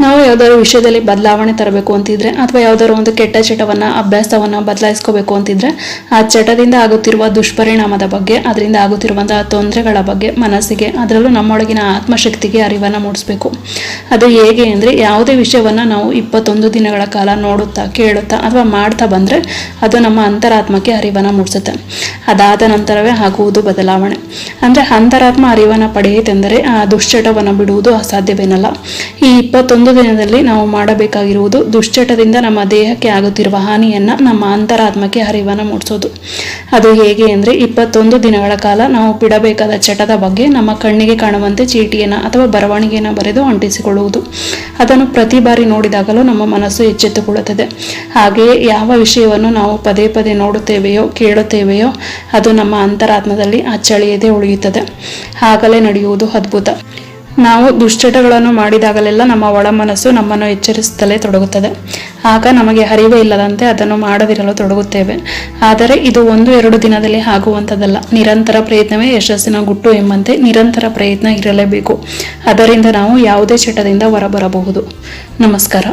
ನಾವು ಯಾವ್ದಾದ್ರು ವಿಷಯದಲ್ಲಿ ಬದಲಾವಣೆ ತರಬೇಕು ಅಂತಿದ್ರೆ ಅಥವಾ ಯಾವ್ದಾದ್ರು ಒಂದು ಕೆಟ್ಟ ಚಟವನ್ನ, ಅಭ್ಯಾಸವನ್ನ ಬದಲಾಯಿಸ್ಕೋಬೇಕು ಅಂತಿದ್ರೆ ಆ ಚಟದಿಂದ ಆಗುತ್ತಿರುವ ದುಷ್ಪರಿಣಾಮದ ಬಗ್ಗೆ, ಅದರಿಂದ ಆಗುತ್ತಿರುವಂತಹ ತೊಂದರೆಗಳ ಬಗ್ಗೆ ಮನಸ್ಸಿಗೆ ಅದರಲ್ಲೂ ನಮ್ಮೊಳಗಿನ ಆತ್ಮಶಕ್ತಿಗೆ ಅರಿವನ್ನ ಮೂಡಿಸ್ಬೇಕು. ಅದು ಹೇಗೆ ಅಂದ್ರೆ ಯಾವುದೇ ವಿಷಯವನ್ನ ನಾವು ಇಪ್ಪತ್ತೊಂದು ದಿನಗಳ ಕಾಲ ನೋಡುತ್ತಾ, ಕೇಳುತ್ತಾ ಅಥವಾ ಮಾಡ್ತಾ ಬಂದ್ರೆ ಅದು ನಮ್ಮ ಅಂತರಾತ್ಮಕ್ಕೆ ಅರಿವನ್ನ ಮೂಡಿಸುತ್ತೆ. ಅದಾದ ನಂತರವೇ ಆಗುವುದು ಬದಲಾವಣೆ. ಅಂದ್ರೆ ಅಂತರಾತ್ಮ ಅರಿವನ್ನ ಪಡೆಯಿತೆಂದರೆ ಆ ದುಶ್ಚಟವನ್ನು ಬಿಡುವುದು ಅಸಾಧ್ಯವೇನಲ್ಲ. ಈ ಇಪ್ಪತ್ತೊಂದು ದಿನದಲ್ಲಿ ನಾವು ಮಾಡಬೇಕಾಗಿರುವುದು ದುಶ್ಚಟದಿಂದ ನಮ್ಮ ದೇಹಕ್ಕೆ ಆಗುತ್ತಿರುವ ಹಾನಿಯನ್ನು ನಮ್ಮ ಅಂತರಾತ್ಮಕ್ಕೆ ಹರಿವನ್ನು ಮೂಡಿಸೋದು. ಅದು ಹೇಗೆ ಅಂದರೆ ಇಪ್ಪತ್ತೊಂದು ದಿನಗಳ ಕಾಲ ನಾವು ಬಿಡಬೇಕಾದ ಚಟದ ಬಗ್ಗೆ ನಮ್ಮ ಕಣ್ಣಿಗೆ ಕಾಣುವಂತೆ ಚೀಟಿಯನ್ನು ಅಥವಾ ಬರವಣಿಗೆಯನ್ನು ಬರೆದು ಅಂಟಿಸಿಕೊಳ್ಳುವುದು. ಅದನ್ನು ಪ್ರತಿ ಬಾರಿ ನೋಡಿದಾಗಲೂ ನಮ್ಮ ಮನಸ್ಸು ಎಚ್ಚೆತ್ತುಕೊಳ್ಳುತ್ತದೆ. ಹಾಗೆಯೇ ಯಾವ ವಿಷಯವನ್ನು ನಾವು ಪದೇ ಪದೇ ನೋಡುತ್ತೇವೆಯೋ, ಕೇಳುತ್ತೇವೆಯೋ, ಅದು ನಮ್ಮ ಅಂತರಾತ್ಮದಲ್ಲಿ ಅಚ್ಚಳಿಯದೆ ಉಳಿಯುತ್ತದೆ. ಆಗಲೇ ನಡೆಯುವುದು ಅದ್ಭುತ. ನಾವು ದುಶ್ಚಟಗಳನ್ನು ಮಾಡಿದಾಗಲೆಲ್ಲ ನಮ್ಮ ಒಳ ಮನಸ್ಸು ನಮ್ಮನ್ನು ಎಚ್ಚರಿಸುತ್ತಲೇ ತೊಡಗುತ್ತದೆ. ಆಗ ನಮಗೆ ಹರಿವೇ ಇಲ್ಲದಂತೆ ಅದನ್ನು ಮಾಡದಿರಲು ತೊಡಗುತ್ತೇವೆ. ಆದರೆ ಇದು ಒಂದು ಎರಡು ದಿನದಲ್ಲಿ ಆಗುವಂಥದ್ದಲ್ಲ. ನಿರಂತರ ಪ್ರಯತ್ನವೇ ಯಶಸ್ಸಿನ ಗುಟ್ಟು ಎಂಬಂತೆ ನಿರಂತರ ಪ್ರಯತ್ನ ಇರಲೇಬೇಕು. ಅದರಿಂದ ನಾವು ಯಾವುದೇ ಚಟದಿಂದ ಹೊರಬರಬಹುದು. ನಮಸ್ಕಾರ.